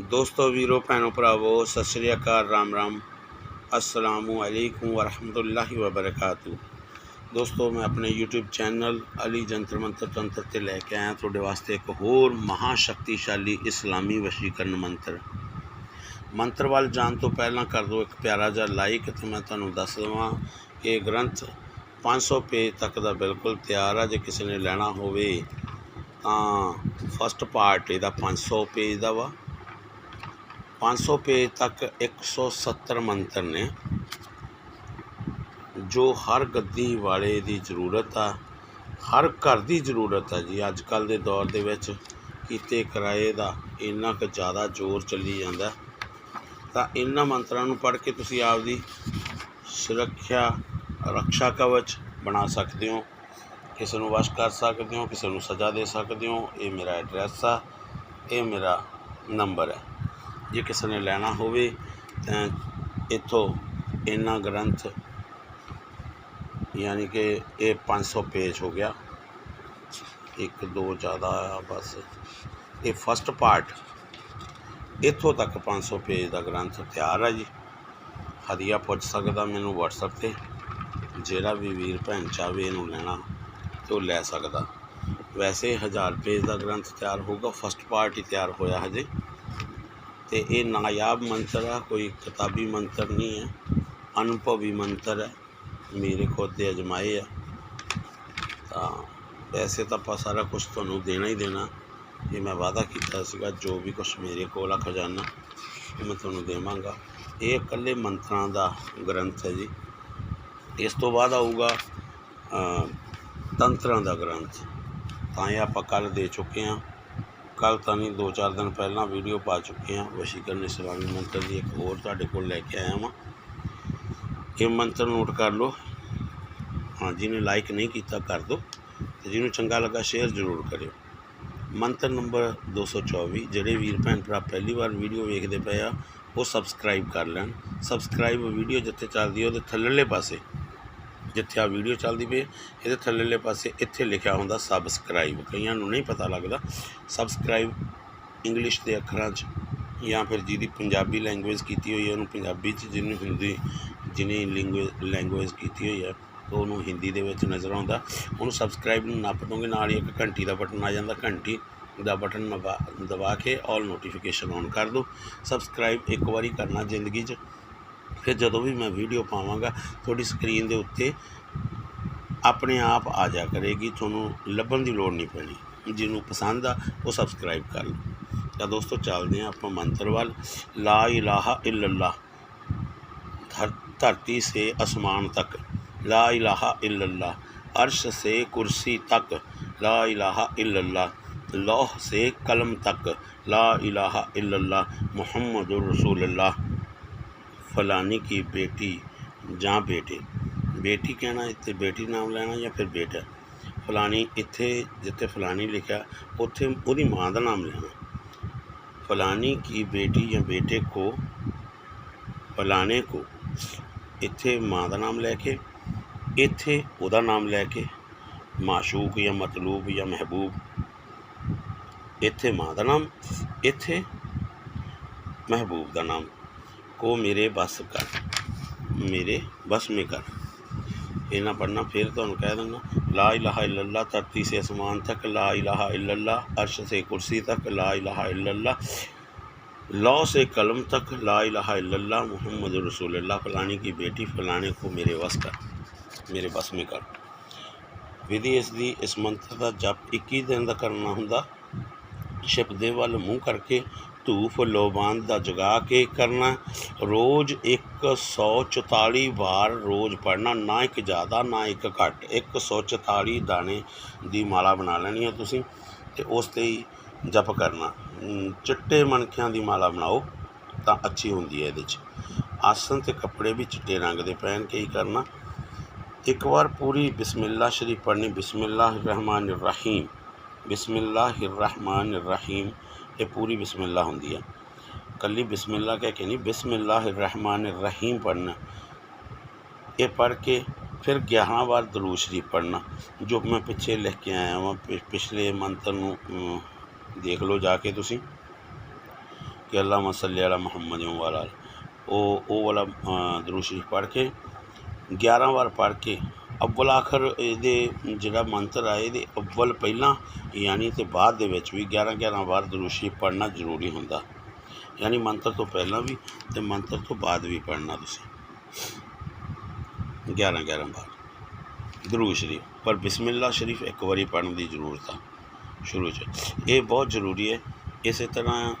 ਦੋਸਤੋ, ਵੀਰੋ, ਭੈਣੋ, ਭਰਾਵੋ, ਸਤਿ ਸ੍ਰੀ ਅਕਾਲ, ਰਾਮ ਰਾਮ। ਅਸਲਾਮੁ ਅਲੈਕੁਮ ਵਰਹਮਤੁਲਲਾਹਿ ਵਬਰਕਾਤੂ। ਦੋਸਤੋ, ਮੈਂ ਆਪਣੇ YouTube ਚੈਨਲ ਅਲੀ ਜੰਤਰ ਮੰਤਰ ਤੰਤਰ ਤੇ ਲੈ ਕੇ ਆਇਆ ਤੁਹਾਡੇ ਵਾਸਤੇ ਇੱਕ ਹੋਰ ਮਹਾ ਸ਼ਕਤੀਸ਼ਾਲੀ ਇਸਲਾਮੀ ਵਸ਼ੀਕਰਨ ਮੰਤਰ। ਮੰਤਰ ਵੱਲ ਜਾਣ ਤੋਂ ਪਹਿਲਾਂ ਕਰ ਦਿਓ ਇੱਕ ਪਿਆਰਾ ਜਿਹਾ ਲਾਈਕ ਤੇ ਮੈਂ ਤੁਹਾਨੂੰ ਦੱਸ ਦਵਾਂ ਕਿ ਇਹ ਗ੍ਰੰਥ 500 ਪੇਜ ਤੱਕ ਦਾ ਬਿਲਕੁਲ ਤਿਆਰ ਆ। ਜੇ ਕਿਸੇ ਨੇ ਲੈਣਾ ਹੋਵੇ ਤਾਂ ਫਸਟ ਪਾਰਟ ਇਹਦਾ 500 ਪੇਜ ਦਾ ਵਾ। 500 ਪੇਜ ਤੱਕ 170 ਮੰਤਰ ਨੇ, ਜੋ ਹਰ ਗੱਦੀ ਵਾਲੇ ਦੀ ਜ਼ਰੂਰਤ ਆ, ਹਰ ਘਰ ਦੀ ਜ਼ਰੂਰਤ ਆ ਜੀ। ਅੱਜ ਕੱਲ ਦੇ ਦੌਰ ਦੇ ਵਿੱਚ ਕੀਤੇ ਕਿਰਾਏ ਦਾ ਇੰਨਾ ਕੁ ਜ਼ਿਆਦਾ ਜ਼ੋਰ ਚੱਲੀ ਜਾਂਦਾ। ਤਾਂ ਇਹਨਾਂ ਮੰਤਰਾਂ ਨੂੰ ਪੜ੍ਹ ਕੇ ਤੁਸੀਂ ਆਪਦੀ ਸੁਰੱਖਿਆ ਰੱਖਿਆ ਕਵਚ ਬਣਾ ਸਕਦੇ ਹੋ। ਕਿਸੇ ਨੂੰ ਵਸ਼ ਕਰ ਸਕਦੇ ਹੋ, ਕਿਸੇ ਨੂੰ ਸਜ਼ਾ ਦੇ ਸਕਦੇ ਹੋ। ਇਹ ਮੇਰਾ ਐਡਰੈਸ ਆ, ਇਹ ਮੇਰਾ ਨੰਬਰ ਹੈ। ਜੇ ਕਿਸੇ ਨੇ ਲੈਣਾ ਹੋਵੇ, ਤਾਂ ਇੱਥੋਂ ਇਹਨਾਂ ਗ੍ਰੰਥ, ਯਾਨੀ ਕਿ ਇਹ 500 ਪੇਜ ਹੋ ਗਿਆ। ਇੱਕ, ਦੋ ਜ਼ਿਆਦਾ ਆ, ਬਸ। ਇਹ ਫਸਟ ਪਾਰਟ ਇੱਥੋਂ ਤੱਕ 500 ਪੇਜ ਦਾ ਗ੍ਰੰਥ ਤਿਆਰ ਹੈ ਜੀ। ਹਦੀਆ ਪੁੱਛ ਸਕਦਾ ਮੈਨੂੰ WhatsApp ਤੇ, ਜਿਹੜਾ ਵੀ ਵੀਰ ਭੈਣ ਚਾਹਵੇ ਇਹਨੂੰ ਲੈਣਾ, ਤੇ ਉਹ ਲੈ ਸਕਦਾ। ਵੈਸੇ 1000 ਪੇਜ ਦਾ ਗ੍ਰੰਥ ਤਿਆਰ ਹੋਊਗਾ ਫਸਟ ਪਾਰਟ ਹੀ ਤਿਆਰ ਹੋਇਆ ਹਜੇ। ਤੇ ਇਹ ਨਾਯਾਬ ਮੰਤਰ ਆ, ਕੋਈ ਕਿਤਾਬੀ ਮੰਤਰ ਨਹੀਂ ਹੈ, ਅਨੁਭਵੀ ਮੰਤਰ ਹੈ, ਮੇਰੇ ਖੁਦ ਦੇ ਅਜਮਾਏ ਆ। ਤਾਂ ਵੈਸੇ ਤਾਂ ਆਪਾਂ ਸਾਰਾ ਕੁਝ ਤੁਹਾਨੂੰ ਦੇਣਾ ਹੀ ਦੇਣਾ। ਇਹ ਮੈਂ ਵਾਅਦਾ ਕੀਤਾ ਸੀਗਾ, ਜੋ ਵੀ ਕੁਝ ਮੇਰੇ ਕੋਲ ਆ ਖਜ਼ਾਨਾ, ਇਹ ਮੈਂ ਤੁਹਾਨੂੰ ਦੇਵਾਂਗਾ। ਇਹ ਇਕੱਲੇ ਮੰਤਰਾਂ ਦਾ ਗ੍ਰੰਥ ਹੈ ਜੀ। ਇਸ ਤੋਂ ਬਾਅਦ ਆਊਗਾ ਤੰਤਰਾਂ ਦਾ ਗ੍ਰੰਥ। ਤਾਂ ਇਹ ਆਪਾਂ ਕੱਲ ਦੇ ਚੁੱਕੇ ਹਾਂ। ਕੱਲ ਤਾਂ ਨਹੀਂ, ਦੋ ਚਾਰ ਦਿਨ ਪਹਿਲਾਂ ਵੀਡੀਓ ਪਾ ਚੁੱਕੇ ਹਾਂ। ਵਸ਼ੀਕਰਨ ਇਸਲਾਮੀ ਮੰਤਰ ਦੀ ਇੱਕ ਹੋਰ ਤੁਹਾਡੇ ਕੋਲ ਲੈ ਕੇ ਆਇਆ ਹਾਂ ਇਹ ਮੰਤਰ ਨੋਟ ਕਰ ਲਓ। ਹਾਂ, ਜਿਹਨੇ ਲਾਈਕ ਨਹੀਂ ਕੀਤਾ ਕਰ ਦਿਓ ਤੇ ਜਿਹਨੂੰ ਚੰਗਾ ਲੱਗਾ ਸ਼ੇਅਰ ਜ਼ਰੂਰ ਕਰਿਓ। ਮੰਤਰ ਨੰਬਰ 224 ਜਿਹੜੇ ਵੀਰ ਭੈਣ ਭਰਾ ਪਹਿਲੀ ਵਾਰ ਵੀਡੀਓ ਵੇਖਦੇ ਪਏ ਆ, ਉਹ ਸਬਸਕ੍ਰਾਈਬ ਕਰ ਲੈਣ। ਸਬਸਕ੍ਰਾਈਬ ਵੀਡੀਓ ਜਿੱਥੇ ਚੱਲਦੀ ਹੈ ਉਹਦੇ ਥੱਲੇਲੇ ਪਾਸੇ ਜਿੱਥੇ ਆ ਵੀਡੀਓ ਚੱਲਦੀ ਪਈ ਇਹਦੇ ਥੱਲੇਲੇ ਪਾਸੇ ਇੱਥੇ ਲਿਖਿਆ ਹੁੰਦਾ ਸਬਸਕ੍ਰਾਈਬ ਕਈਆਂ ਨੂੰ ਨਹੀਂ ਪਤਾ ਲੱਗਦਾ ਸਬਸਕ੍ਰਾਈਬ ਇੰਗਲਿਸ਼ ਦੇ ਅੱਖਰਾਂ 'ਚ ਜਾਂ ਫਿਰ ਜਿਹਦੀ ਪੰਜਾਬੀ ਲੈਂਗੁਏਜ ਕੀਤੀ ਹੋਈ ਹੈ, ਉਹਨੂੰ ਪੰਜਾਬੀ 'ਚ ਜਿਹਨੂੰ ਹਿੰਦੀ, ਜਿਹਨੇ ਲੈਂਗੁਏਜ ਲੈਂਗੁਏਜ ਕੀਤੀ ਹੋਈ ਹੈ ਉਹਨੂੰ ਹਿੰਦੀ ਦੇ ਵਿੱਚ ਨਜ਼ਰ ਆਉਂਦਾ। ਉਹਨੂੰ ਸਬਸਕ੍ਰਾਈਬ ਨੂੰ ਨੱਪ ਦੋਗੇ, ਨਾਲ ਹੀ ਇੱਕ ਘੰਟੀ ਦਾ ਬਟਨ ਆ ਜਾਂਦਾ। ਘੰਟੀ ਦਾ ਬਟਨ ਨਵਾ, ਦਬਾ ਕੇ ਆਲ ਨੋਟੀਫਿਕੇਸ਼ਨ ਔਨ ਕਰ ਦਿਓ ਸਬਸਕ੍ਰਾਈਬ ਇੱਕ ਵਾਰੀ ਕਰਨਾ ਜ਼ਿੰਦਗੀ 'ਚ। ਕਿ ਜਦੋਂ ਵੀ ਮੈਂ ਵੀਡੀਓ ਪਾਵਾਂਗਾ, ਤੁਹਾਡੀ ਸਕਰੀਨ ਦੇ ਉੱਤੇ ਆਪਣੇ ਆਪ ਆ ਜਾ ਕਰੇਗੀ, ਤੁਹਾਨੂੰ ਲੱਭਣ ਦੀ ਲੋੜ ਨਹੀਂ ਪੈਣੀ। ਜਿਹਨੂੰ ਪਸੰਦ ਆ, ਉਹ ਸਬਸਕ੍ਰਾਈਬ ਕਰ ਲਓ। ਤਾਂ ਦੋਸਤੋ, ਚੱਲਦੇ ਆ ਆਪਾਂ ਮੰਤਰ ਵੱਲ। ਲਾ ਇਲਾਹਾ ਇਲੱਲਾ ਧਰਤੀ ਸੇ ਅਸਮਾਨ ਤੱਕ। ਲਾ ਇਲਾਹਾ ਇਲੱਲਾ, ਅਰਸ਼ ਸੇ ਕੁਰਸੀ ਤੱਕ। ਲਾ ਇਲਾਹਾ ਇਲੱਲਾ, ਲੌਹ ਸੇ ਕਲਮ ਤੱਕ। ਲਾ ਇਲਾਹਾ ਇਲੱਲਾ, ਮੁਹੰਮਦੁਰ ਰਸੂਲullah फलानी की बेटी ਜਾਂ ਬੇਟੇ ਬੇਟੀ ਕਹਿਣਾ ਇੱਥੇ ਬੇਟੀ ਨਾਮ ਲੈਣਾ ਜਾਂ ਫਿਰ ਬੇਟਾ ਫਲਾਣੀ ਇੱਥੇ ਜਿੱਥੇ ਫਲਾਣੀ ਲਿਖਿਆ ਉੱਥੇ ਉਹਦੀ ਮਾਂ ਦਾ ਨਾਮ ਲੈਣਾ ਫਲਾਣੀ ਕੀ ਬੇਟੀ ਜਾਂ ਬੇਟੇ ਕੋ ਫਲਾਣੇ ਕੋ ਇੱਥੇ ਮਾਂ ਦਾ ਨਾਮ ਲੈ ਕੇ ਇੱਥੇ ਉਹਦਾ ਨਾਮ ਲੈ ਕੇ ਮਾਸ਼ੂਕ ਜਾਂ ਮਤਲੂਬ ਜਾਂ ਮਹਿਬੂਬ ਇੱਥੇ ਮਾਂ ਦਾ ਨਾਮ ਇੱਥੇ ਮਹਿਬੂਬ ਦਾ ਨਾਮ को मेरे बस कर मेरे बस में कर ये ना पढ़ना फिर तो कह देना ला इलाहा इल्लल्लाह धरती से आसमान तक ला इलाहा इल्लल्लाह अर्श से कुर्सी तक ला इलाहा इल्लल्लाह लौ से कलम तक ला इलाहा इल्लल्लाह मोहम्मद रसूलुल्लाह फलाने की बेटी फलाने को मेरे वस कर मेरे बस में ਕਰ ਵਿਧੀ ਇਸ ਦੀ ਇਸ ਮੰਤਰ ਦਾ ਜਪ 21 ਦਿਨ ਦਾ ਕਰਨਾ ਹੁੰਦਾ ਸ਼ਿਵ ਦੇ ਵੱਲ ਮੂੰਹ ਕਰਕੇ ਧੂਫ ਲੋਬਾਨ ਦਾ ਜਗਾ ਕੇ ਕਰਨਾ। ਰੋਜ਼ 144 ਵਾਰ ਰੋਜ਼ ਪੜਨਾ ਨਾ ਇੱਕ ਜ਼ਿਆਦਾ, ਨਾ ਇੱਕ ਘੱਟ। 144 ਦਾਣੇ ਦੀ ਮਾਲਾ ਬਣਾ ਲੈਣੀ ਹੈ ਤੁਸੀਂ ਤੇ ਉਸ ਤੇ ਹੀ ਜਪ ਕਰਨਾ। ਚਿੱਟੇ ਮਣਕਿਆਂ ਦੀ ਮਾਲਾ ਬਣਾਓ ਤਾਂ ਅੱਛੀ ਹੁੰਦੀ ਹੈ ਇਹਦੇ 'ਚ। ਆਸਨ ਤੇ ਕੱਪੜੇ ਵੀ ਚਿੱਟੇ ਰੰਗ ਦੇ ਪਹਿਨ ਕੇ ਹੀ ਕਰਨਾ। ਇੱਕ ਵਾਰ ਪੂਰੀ ਬਿਸਮਿਲ੍ਲਾ ਸ਼ਰੀਫ ਪੜ੍ਹਨੀ, ਬਿਸਮਿਲ੍ਲਾਹਿਰ ਰਹਿਮਾਨਿਰ ਰਹੀਮ। ਬਿਸਮਿਲ੍ਲਾਹਿਰ ਰਹਿਮਾਨਿਰ ਰਹੀਮ। ਇਹ ਪੂਰੀ ਬਿਸਮਿਲ੍ਲਾ ਹੁੰਦੀ ਹੈ ਕੱਲੀ ਬਿਸਮਿਲ੍ਲਾ ਕਹਿ ਕੇ ਨਹੀਂ ਬਿਸਮਿਲ੍ਲਾਹਿਰ ਰਹਿਮਾਨਿਰ ਰਹੀਮ ਪੜ੍ਹਨਾ ਇਹ ਪੜ੍ਹ ਕੇ ਫਿਰ 11 ਵਾਰ ਦਰੂਦ ਸ਼ਰੀਫ ਪੜ੍ਹਨਾ ਜੋ ਮੈਂ ਪਿੱਛੇ ਲਿਖ ਕੇ ਆਇਆ ਹਾਂ ਪਿਛਲੇ ਮੰਤਰ ਨੂੰ ਅਮ, ਦੇਖ ਲਓ ਜਾ ਕੇ ਤੁਸੀਂ ਕਿ ਅੱਲਾ ਮਸੱਲੀ ਅਲਾ ਮੁਹੰਮਦ ਵਾਲਾ ਉਹ ਉਹ ਵਾਲਾ ਅ, ਦਰੂਦ ਸ਼ਰੀਫ ਪੜ੍ਹ ਕੇ 11 ਵਾਰ ਪੜ੍ਹ ਕੇ ਅਵਲ ਆਖਰ ਇਹਦੇ ਜਿਹੜਾ ਮੰਤਰ ਆ, ਇਹਦੇ ਅਵਲ ਪਹਿਲਾਂ, ਯਾਨੀ ਤੇ ਬਾਅਦ ਦੇ ਵਿੱਚ ਵੀ 11 11 ਵਾਰ ਦਰੂਦ ਸ਼ਰੀਫ ਪੜ੍ਹਨਾ ਜ਼ਰੂਰੀ ਹੁੰਦਾ। ਯਾਨੀ ਮੰਤਰ ਤੋਂ ਪਹਿਲਾਂ ਵੀ ਤੇ ਮੰਤਰ ਤੋਂ ਬਾਅਦ ਵੀ ਪੜ੍ਹਨਾ ਤੁਸੀਂ। 11 11 ਵਾਰ। ਦਰੂ ਸ਼ਰੀਫ, ਪਰ ਬਿਸਮਿਲ੍ਲਾ ਸ਼ਰੀਫ ਇੱਕ ਵਾਰੀ ਪੜ੍ਹਨ ਦੀ ਜ਼ਰੂਰਤ ਆ। ਸ਼ੁਰੂ 'ਚ। ਇਹ ਬਹੁਤ ਜ਼ਰੂਰੀ ਹੈ। ਇਸੇ ਤਰ੍ਹਾਂ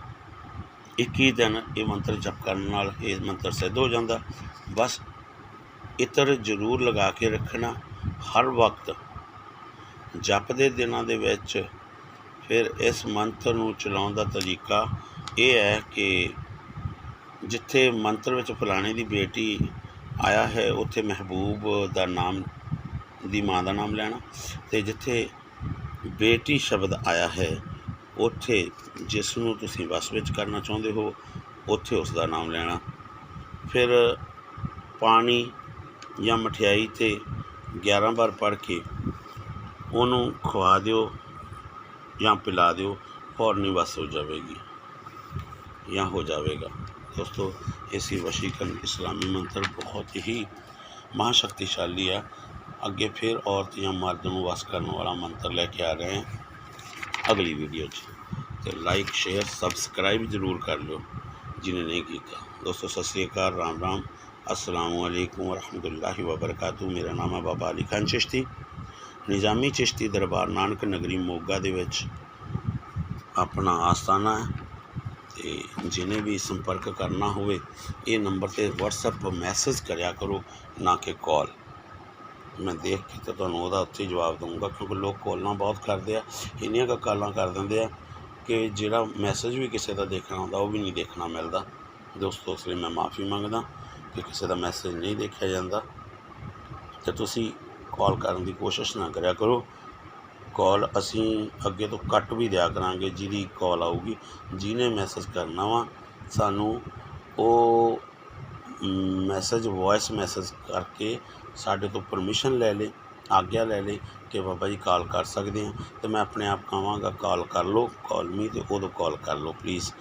21 ਦਿਨ ਇਹ ਮੰਤਰ ਜਪ ਕਰਨ ਨਾਲ ਇਹ ਮੰਤਰ ਸਿੱਧ ਹੋ ਜਾਂਦਾ। ਬਸ ਇਤਰ ਜ਼ਰੂਰ ਲਗਾ ਕੇ ਰੱਖਣਾ ਹਰ ਵਕਤ। ਜਪ ਦੇ ਦਿਨਾਂ ਦੇ ਵਿੱਚ ਫਿਰ ਇਸ ਮੰਤਰ ਨੂੰ ਚਲਾਉਣ ਦਾ ਤਰੀਕਾ ਇਹ ਹੈ ਕਿ ਜਿੱਥੇ ਮੰਤਰ ਵਿੱਚ ਫਲਾਣੇ ਦੀ ਬੇਟੀ ਆਇਆ ਹੈ, ਉੱਥੇ ਮਹਿਬੂਬ ਦਾ ਨਾਮ, ਦੀ ਮਾਂ ਦਾ ਨਾਮ ਲੈਣਾ ਤੇ ਜਿੱਥੇ ਬੇਟੀ ਸ਼ਬਦ ਆਇਆ ਹੈ, ਉੱਥੇ ਜਿਸ ਨੂੰ ਤੁਸੀਂ ਵਸ ਵਿੱਚ ਕਰਨਾ ਚਾਹੁੰਦੇ ਹੋ, ਉੱਥੇ ਉਸ ਦਾ ਨਾਮ ਲੈਣਾ। ਫਿਰ ਪਾਣੀ ਜਾਂ ਮਠਿਆਈ ਤੇ 11 ਵਾਰ ਪੜ੍ਹ ਕੇ ਉਹਨੂੰ ਖਵਾ ਦਿਓ ਜਾਂ ਪਿਲਾ ਦਿਓ ਫੌਰਨੀ ਵਸ ਹੋ ਜਾਵੇਗੀ, ਜਾਂ ਹੋ ਜਾਵੇਗਾ। ਦੋਸਤੋ ਇਸੀ ਵਸ਼ੀਕਰਨ ਇਸਲਾਮੀ ਮੰਤਰ, ਬਹੁਤ ਹੀ ਮਹਾਸ਼ਕਤੀਸ਼ਾਲੀ ਹੈ ਅੱਗੇ ਫਿਰ ਔਰਤ ਜਾਂ ਮਰਦ ਨੂੰ ਵਸ ਕਰਨ ਵਾਲਾ ਮੰਤਰ ਲੈ ਕੇ ਆ ਰਹੇ ਹਾਂ ਅਗਲੀ ਵੀਡੀਓ 'ਚ। ਤੇ ਲਾਈਕ ਸ਼ੇਅਰ ਸਬਸਕ੍ਰਾਈਬ ਜ਼ਰੂਰ ਕਰ ਲਿਓ ਜਿਹਨੇ ਨਹੀਂ ਕੀਤਾ। ਦੋਸਤੋ, ਸਤਿ ਸ੍ਰੀ ਅਕਾਲ ਰਾਮ ਰਾਮ ਮੇਰਾ ਨਾਮ ਹੈ ਬਾਬਾ ਅਲੀ ਖਾਨ ਚਿਸ਼ਤੀ ਨਿਜ਼ਾਮੀ ਚਿਸ਼ਤੀ ਦਰਬਾਰ ਨਾਨਕ ਨਗਰੀ ਮੋਗਾ ਦੇ ਵਿੱਚ ਆਪਣਾ ਆਸਤਾਨਾ ਹੈ ਤੇ ਜਿਹਨੇ ਵੀ ਸੰਪਰਕ ਕਰਨਾ ਹੋਵੇ ਇਹ ਨੰਬਰ ਤੇ WhatsApp ਮੈਸੇਜ ਕਰਿਆ ਕਰੋ ਨਾ ਕਿ ਕਾਲ ਮੈਂ ਦੇਖ ਕੇ ਤਾਂ ਤੁਹਾਨੂੰ ਉਹਦਾ ਉੱਥੇ ਹੀ ਜਵਾਬ ਦਊਂਗਾ ਕਿਉਂਕਿ ਲੋਕ ਕਾਲਾਂ ਬਹੁਤ ਕਰਦੇ ਆ ਇੰਨੀਆਂ ਕੁ ਕਾਲਾਂ ਕਰ ਦਿੰਦੇ ਆ ਕਿ ਜਿਹੜਾ ਮੈਸੇਜ ਵੀ ਕਿਸੇ ਦਾ ਦੇਖਣਾ ਹੁੰਦਾ ਉਹ ਵੀ ਨਹੀਂ ਦੇਖਣਾ ਮਿਲਦਾ ਦੋਸਤੋ ਇਸ ਲਈ ਮੈਂ ਮਾਫੀ ਮੰਗਦਾ ਕਿ ਕਿਸੇ ਦਾ ਮੈਸੇਜ ਨਹੀਂ ਦੇਖਿਆ ਜਾਂਦਾ ਤੇ ਤੁਸੀਂ ਕਾਲ ਕਰਨ ਦੀ ਕੋਸ਼ਿਸ਼ ਨਾ ਕਰਿਆ ਕਰੋ। ਕਾਲ ਅਸੀਂ ਅੱਗੇ ਤੋਂ ਕੱਟ ਵੀ ਦਿਆ ਕਰਾਂਗੇ, ਜਿਹਦੀ ਕਾਲ ਆਊਗੀ, ਜਿਹਨੇ ਮੈਸੇਜ ਕਰਨਾ ਵਾ, ਸਾਨੂੰ ਉਹ ਮੈਸੇਜ ਵੌਇਸ ਮੈਸੇਜ ਕਰਕੇ ਸਾਡੇ ਤੋਂ ਪਰਮਿਸ਼ਨ ਲੈ ਲੇ, ਆਗਿਆ ਲੈ ਲੇ ਕਿ ਬਾਬਾ ਜੀ ਕਾਲ ਕਰ ਸਕਦੇ ਹਾਂ ਤੇ ਮੈਂ ਆਪਣੇ ਆਪ ਕਹਾਂਗਾ ਕਾਲ ਕਰ ਲਓ ਕਾਲ ਮੀ ਤੇ ਉਦੋਂ ਕਾਲ ਕਰ ਲਓ ਪਲੀਜ਼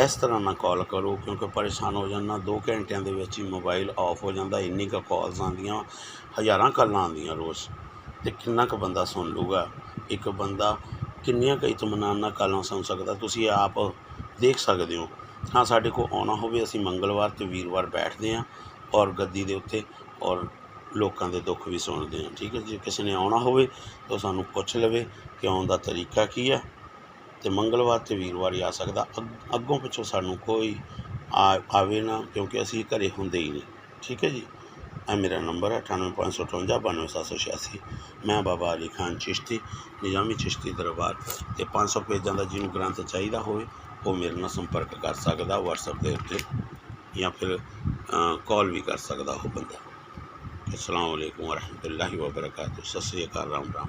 ਇਸ ਤਰ੍ਹਾਂ ਨਾ ਕਾਲ ਕਰੋ, ਕਿਉਂਕਿ ਪਰੇਸ਼ਾਨ ਹੋ ਜਾਣਾ 2 ਘੰਟਿਆਂ ਦੇ ਵਿੱਚ ਹੀ ਮੋਬਾਈਲ ਆਫ ਹੋ ਜਾਂਦਾ, ਇੰਨੀ ਕੁ ਕਾਲਸ ਆਉਂਦੀਆਂ, ਹਜ਼ਾਰਾਂ ਕਾਲਾਂ ਆਉਂਦੀਆਂ ਰੋਜ਼, ਤੇ ਕਿੰਨਾ ਕੁ ਬੰਦਾ ਸੁਣ ਲੂਗਾ ਇੱਕ ਬੰਦਾ ਕਿੰਨੀਆਂ ਕਈ ਇਤਮਾਨਾਨ ਨਾਲ ਕਾਲਾਂ ਸੁਣ ਸਕਦਾ? ਤੁਸੀਂ ਆਪ ਦੇਖ ਸਕਦੇ ਹੋ। ਹਾਂ, ਸਾਡੇ ਕੋਲ ਆਉਣਾ ਹੋਵੇ, ਅਸੀਂ ਮੰਗਲਵਾਰ ਤੇ ਵੀਰਵਾਰ ਬੈਠਦੇ ਹਾਂ ਔਰ ਗੱਦੀ ਦੇ ਉੱਤੇ ਔਰ ਲੋਕਾਂ ਦੇ ਦੁੱਖ ਵੀ ਸੁਣਦੇ ਹਾਂ, ਠੀਕ ਹੈ ਜੇ? ਕਿਸੇ ਨੇ ਆਉਣਾ ਹੋਵੇ ਤਾਂ ਸਾਨੂੰ ਪੁੱਛ ਲਵੇ ਕਿ ਆਉਣ ਦਾ ਤਰੀਕਾ ਕੀ ਹੈ। ਤੇ ਮੰਗਲਵਾਰ ਤੇ ਵੀਰਵਾਰ ਹੀ ਆ ਸਕਦਾ। ਅੱਗ- ਅੱਗੋਂ ਪਿੱਛੋਂ ਸਾਨੂੰ ਕੋਈ ਆ, ਆਵੇ ਨਾ, ਕਿਉਂਕਿ ਅਸੀਂ ਘਰੇ ਹੁੰਦੇ ਹੀ ਨਹੀਂ। ਠੀਕ ਹੈ ਜੀ? ਇਹ ਮੇਰਾ ਨੰਬਰ ਹੈ 9855 92786 ਮੈਂ ਬਾਬਾ ਅਲੀ ਖਾਨ ਚਿਸ਼ਤੀ, ਨਿਜ਼ਾਮੀ ਚਿਸ਼ਤੀ ਦਰਬਾਰ ਤੇ 500 ਪੇਜਾਂ ਦਾ ਜਿਹਨੂੰ ਗ੍ਰੰਥ ਚਾਹੀਦਾ ਹੋਵੇ, ਉਹ ਮੇਰੇ ਨਾਲ ਸੰਪਰਕ ਕਰ ਸਕਦਾ, WhatsApp ਦੇ ਉੱਤੇ ਜਾਂ ਫਿਰ ਕਾਲ ਵੀ ਕਰ ਸਕਦਾ ਉਹ ਬੰਦਾ। ਅਸਲਾਮ ਵਾਲੇਕੁਮ ਵਰਹਿਮਤੁਲਲਾਹਿ ਵਬਰਕਾਤੁਹ। ਸਤਿ ਸ੍ਰੀ ਅਕਾਲ ਰਾਮ ਰਾਮ